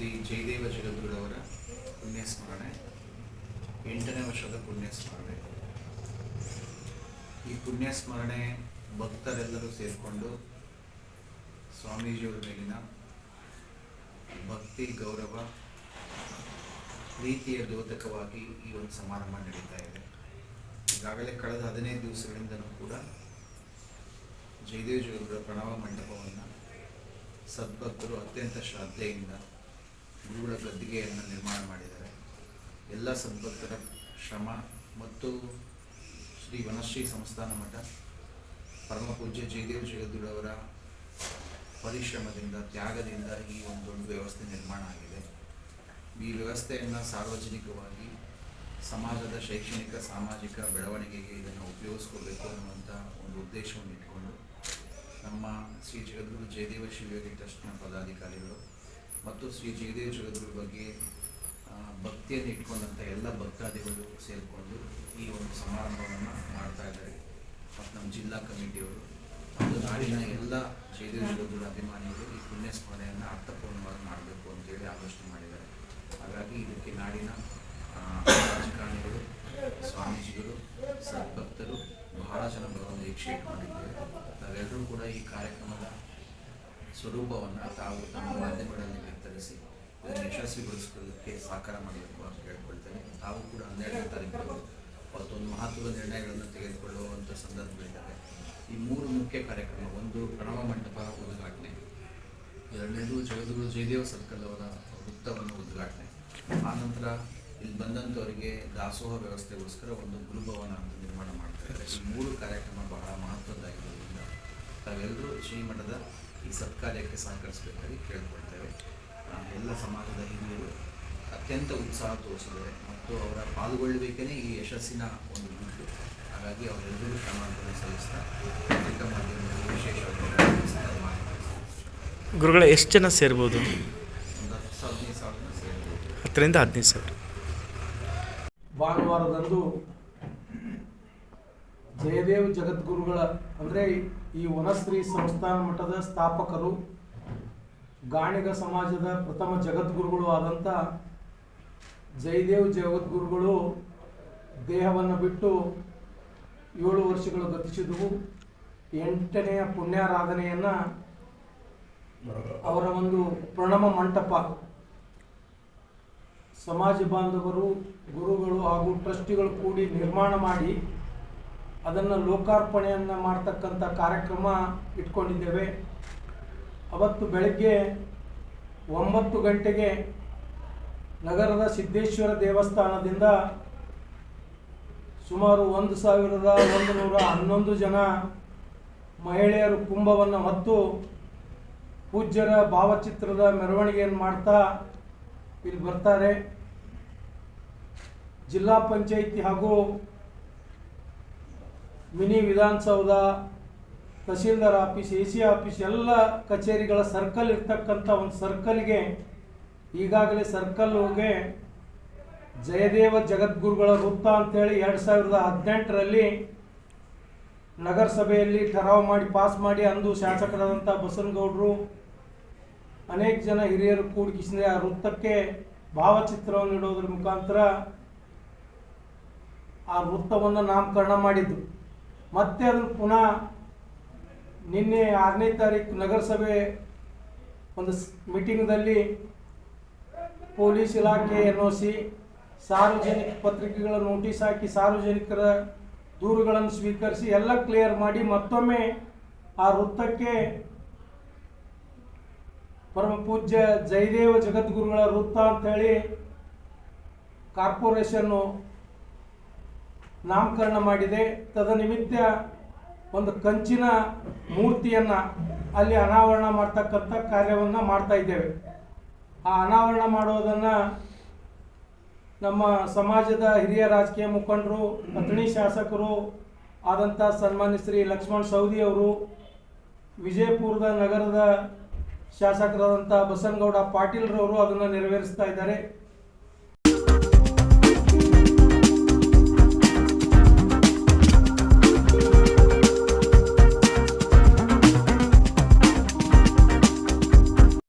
ಶ್ರೀ ಜಯದೇವ ಪುಣ್ಯ ಸ್ಮರಣೆ ಎಂಟನೇ ವರ್ಷದ ಪುಣ್ಯ ಸ್ಮರಣೆ ಈ ಪುಣ್ಯ ಸ್ಮರಣೆ ಭಕ್ತರೆಲ್ಲರೂ ಸೇರಿಕೊಂಡು ಸ್ವಾಮೀಜಿಯವರ ಮೇಲಿನ ಭಕ್ತಿ, ಗೌರವ, ಪ್ರೀತಿಯ ದ್ಯೋತಕವಾಗಿ ಈ ಒಂದು ಸಮಾರಂಭ ನಡೀತಾ ಇದೆ. ಈಗಾಗಲೇ ಕಳೆದ ಹದಿನೈದು ದಿವಸಗಳಿಂದಲೂ ಕೂಡ ಜಯದೇವ ಜಗದ್ಗುರ ಪ್ರಣವ ಮಂಟಪವನ್ನು ಸದ್ಭಕ್ತರು ಅತ್ಯಂತ ಶ್ರದ್ಧೆಯಿಂದ ಗುರುಗಳ ಗದ್ದಿಗೆಯನ್ನು ನಿರ್ಮಾಣ ಮಾಡಿದ್ದಾರೆ. ಎಲ್ಲ ಸದ್ಭಕ್ತರ ಶ್ರಮ ಮತ್ತು ಶ್ರೀ ವನಶ್ರೀ ಸಂಸ್ಥಾನ ಮಠ, ಪರಮ ಪೂಜ್ಯ ಜಯದೇವ್ ಜಗದ್ದುಡವರ ಪರಿಶ್ರಮದಿಂದ, ತ್ಯಾಗದಿಂದ ಈ ಒಂದು ದೊಡ್ಡ ವ್ಯವಸ್ಥೆ ನಿರ್ಮಾಣ ಆಗಿದೆ. ಈ ವ್ಯವಸ್ಥೆಯನ್ನು ಸಾರ್ವಜನಿಕವಾಗಿ ಸಮಾಜದ ಶೈಕ್ಷಣಿಕ, ಸಾಮಾಜಿಕ ಬೆಳವಣಿಗೆಗೆ ಇದನ್ನು ಉಪಯೋಗಿಸ್ಕೋಬೇಕು ಅನ್ನುವಂಥ ಒಂದು ಉದ್ದೇಶವನ್ನು ಇಟ್ಕೊಂಡು ನಮ್ಮ ಶ್ರೀ ಜಗದ್ಗುರು ಜಯದೇವ ಶಿವಯೋಗಿ ಟ್ರಸ್ಟ್ನ ಪದಾಧಿಕಾರಿಗಳು ಮತ್ತು ಶ್ರೀ ಜಯದೇವ ಜಗದ್ಗುರು ಬಗ್ಗೆ ಭಕ್ತಿಯನ್ನು ಇಟ್ಕೊಂಡಂಥ ಎಲ್ಲ ಭಕ್ತಾದಿಗಳು ಸೇರಿಕೊಂಡು ಈ ಒಂದು ಸಮಾರಂಭವನ್ನು ಮಾಡ್ತಾ ಇದ್ದಾರೆ. ಮತ್ತು ನಮ್ಮ ಜಿಲ್ಲಾ ಕಮಿಟಿಯವರು, ಮತ್ತು ನಾಡಿನ ಎಲ್ಲ ಜಯದೇವ ಜಗದ್ಗುರು ಅಭಿಮಾನಿಗಳು ಈ ಪುಣ್ಯ ಸ್ಮರಣೆಯನ್ನು ಅರ್ಥಪೂರ್ಣವಾಗಿ ಮಾಡಬೇಕು ಅಂತೇಳಿ ಆಲೋಚನೆ ಮಾಡಿದ್ದಾರೆ. ಹಾಗಾಗಿ ಇದಕ್ಕೆ ನಾಡಿನ ರಾಜಕಾರಣಿಗಳು, ಸ್ವಾಮೀಜಿಗಳು ಸದ್ಭಕ್ತರು ಬಹಳ ಜನ ಬರುವ ನಿರೀಕ್ಷೆ ಇಟ್ಕೊಂಡಿದ್ದೇವೆ ನಾವೆಲ್ಲರೂ ಕೂಡ ಈ ಕಾರ್ಯಕ್ರಮದ ಸ್ವರೂಪವನ್ನು ತಾವು ತಮ್ಮ ಮಾಧ್ಯಮಗಳಲ್ಲಿ ಇದನ್ನು ಯಶಸ್ವಿಗೊಳಿಸೋದಕ್ಕೆ ಸಹಕಾರ ಮಾಡಬೇಕು ಅಂತ ಕೇಳ್ಕೊಳ್ತೇನೆ ತಾವು ಕೂಡ ಹನ್ನೆರಡನೇ ತಾರೀಕು ಅವತ್ತೊಂದು ಮಹತ್ವದ ನಿರ್ಣಯಗಳನ್ನು ತೆಗೆದುಕೊಳ್ಳುವಂಥ ಸಂದರ್ಭಗಳಿದ್ದಾವೆ. ಈ ಮೂರು ಮುಖ್ಯ ಕಾರ್ಯಕ್ರಮ, ಒಂದು ಪ್ರಣವ ಮಂಟಪ ಉದ್ಘಾಟನೆ. ಎರಡನೇದು ಜಗದ್ಗುರು ಜಯದೇವ ಸರ್ಕಲ್ ಅವರ ವೃತ್ತವನ್ನು ಉದ್ಘಾಟನೆ. ಆನಂತರ ಇಲ್ಲಿ ಬಂದಂಥವರಿಗೆ ದಾಸೋಹ ವ್ಯವಸ್ಥೆಗೋಸ್ಕರ ಒಂದು ಗುರುಭವನ ಅಂತ ನಿರ್ಮಾಣ ಮಾಡ್ತಾರೆ. ಈ ಮೂರು ಕಾರ್ಯಕ್ರಮ ಬಹಳ ಮಹತ್ವದ್ದಾಗಿರೋದ್ರಿಂದ ತಾವೆಲ್ಲರೂ ಶ್ರೀಮಠದ ಈ ಸತ್ಕಾರ್ಯಕ್ಕೆ ಸಹಕರಿಸಬೇಕಾಗಿ ಕೇಳ್ಕೊಳ್ತೇವೆ. ಎಲ್ಲ ಸಮಾಜದ ಹಿರಿಯರು ಅತ್ಯಂತ ಉತ್ಸಾಹ ತೋರಿಸಿದ್ದಾರೆ ಮತ್ತು ಅವರ ಪಾಲ್ಗೊಳ್ಳಬೇಕೇ ಈ ಯಶಸ್ಸಿನ ಒಂದು ಗುಟ್ಟು ಹಾಗಾಗಿ ಅವರೆಲ್ಲರಿಗೂ ಕ್ರಮಾಂಕನ ಸಲ್ಲಿಸ್ತಾ ಪತ್ರಿಕಾ ಮಾಧ್ಯಮದಲ್ಲಿ ವಿಶೇಷವಾಗಿ ಗುರುಗಳ ಎಷ್ಟು ಜನ ಸೇರ್ಬೋದು? ಒಂದು ಹತ್ತು ಸಾವಿರ ಹದಿನೈದು ಸಾವಿರ ಸೇರ್ಬೋದು. ಹತ್ತರಿಂದ ಹದಿನೈದು ಸಾವಿರ. ಭಾನುವಾರದಂದು ಜಯದೇವ್ ಜಗದ್ಗುರುಗಳ ಅಂದರೆ ಈ ವನಶ್ರೀ ಸಂಸ್ಥಾನ ಮಠದ ಸ್ಥಾಪಕರು ಗಾಣಿಗ ಸಮಾಜದ ಪ್ರಥಮ ಜಗದ್ಗುರುಗಳು ಆದಂಥ ಜಯದೇವ್ ಜಗದ್ಗುರುಗಳು ದೇಹವನ್ನು ಬಿಟ್ಟು ಏಳು ವರ್ಷಗಳು ಗತಿಸಿದವು. ಎಂಟನೆಯ ಪುಣ್ಯಾರಾಧನೆಯನ್ನು ಅವರ ಒಂದು ಪ್ರಣಮ ಮಂಟಪ. ಸಮಾಜ ಬಾಂಧವರು, ಗುರುಗಳು ಹಾಗೂ ಟ್ರಸ್ಟಿಗಳು ಕೂಡಿ ನಿರ್ಮಾಣ ಮಾಡಿ ಅದನ್ನು ಲೋಕಾರ್ಪಣೆಯನ್ನು ಮಾಡ್ತಕ್ಕಂಥ ಕಾರ್ಯಕ್ರಮ ಇಟ್ಕೊಂಡಿದ್ದೇವೆ. ಅವತ್ತು ಬೆಳಗ್ಗೆ ಒಂಬತ್ತು ಗಂಟೆಗೆ ನಗರದ ಸಿದ್ದೇಶ್ವರ ದೇವಸ್ಥಾನದಿಂದ ಸುಮಾರು ಒಂದು ಸಾವಿರದ ಒಂದು ನೂರ ಹನ್ನೊಂದು ಜನ ಮಹಿಳೆಯರು ಕುಂಭವನ್ನು ಹೊತ್ತು ಪೂಜ್ಯರ ಭಾವಚಿತ್ರದ ಮೆರವಣಿಗೆಯನ್ನು ಮಾಡ್ತಾ ಇಲ್ಲಿ ಬರ್ತಾರೆ. ಜಿಲ್ಲಾ ಪಂಚಾಯಿತಿ ಹಾಗೂ mini Vidhana Soudha tahsildar office, A C office ಎಲ್ಲ ಕಚೇರಿಗಳ ಸರ್ಕಲ್ ಇರ್ತಕ್ಕಂಥ ಒಂದು ಸರ್ಕಲ್ಗೆ ಈಗಾಗಲೇ ಸರ್ಕಲ್ಗೆ ಜಯದೇವ ಜಗದ್ಗುರುಗಳ ವೃತ್ತ ಅಂತೇಳಿ ಎರಡು ಸಾವಿರದ ಹದಿನೆಂಟರಲ್ಲಿ ನಗರಸಭೆಯಲ್ಲಿ ಠರಾವ್ ಮಾಡಿ, ಪಾಸ್ ಮಾಡಿ ಅಂದು ಶಾಸಕರಾದಂಥ ಬಸನಗೌಡರು ಅನೇಕ ಜನ ಹಿರಿಯರು ಕೂಡಿಸಿದ್ರೆ ಆ ವೃತ್ತಕ್ಕೆ ಭಾವಚಿತ್ರವನ್ನು ಇಡೋದ್ರ ಮುಖಾಂತರ ಆ ವೃತ್ತವನ್ನು ನಾಮಕರಣ ಮಾಡಿದ್ದು ಮತ್ತೆ ಅದನ್ನು ಪುನಃ ನಿನ್ನೆ ಆರನೇ ತಾರೀಕು ನಗರಸಭೆ ಒಂದು ಮೀಟಿಂಗ್ದಲ್ಲಿ ಪೊಲೀಸ್ ಇಲಾಖೆ ಎನ್ ಒ ಸಿ ಸಾರ್ವಜನಿಕ ಪತ್ರಿಕೆಗಳ ನೋಟಿಸ್ ಹಾಕಿ ಸಾರ್ವಜನಿಕರ ದೂರುಗಳನ್ನು ಸ್ವೀಕರಿಸಿ ಎಲ್ಲ ಕ್ಲಿಯರ್ ಮಾಡಿ ಮತ್ತೊಮ್ಮೆ ಆ ವೃತ್ತಕ್ಕೆ ಪರಮ ಪೂಜ್ಯ ಜಯದೇವ ಜಗದ್ಗುರುಗಳ ವೃತ್ತ ಅಂತೇಳಿ ಕಾರ್ಪೊರೇಷನ್ನು ನಾಮಕರಣ ಮಾಡಿದೆ. ತದನಿಮಿತ್ತ ಒಂದು ಕಂಚಿನ ಮೂರ್ತಿಯನ್ನು ಅಲ್ಲಿ ಅನಾವರಣ ಮಾಡ್ತಕ್ಕಂಥ ಕಾರ್ಯವನ್ನು ಮಾಡ್ತಾ ಇದ್ದೇವೆ. ಆ ಅನಾವರಣ ಮಾಡೋದನ್ನು ನಮ್ಮ ಸಮಾಜದ ಹಿರಿಯ ರಾಜಕೀಯ ಮುಖಂಡರು, ಅಥಣಿ ಶಾಸಕರು ಆದಂಥ ಸನ್ಮಾನ್ಯ ಶ್ರೀ ಲಕ್ಷ್ಮಣ್ ಸೌದಿ ಅವರು, ವಿಜಯಪುರದ ನಗರದ ಶಾಸಕರಾದಂಥ ಬಸನಗೌಡ ಪಾಟೀಲ್ರವರು ಅದನ್ನು ನೆರವೇರಿಸ್ತಾ ಇದ್ದಾರೆ.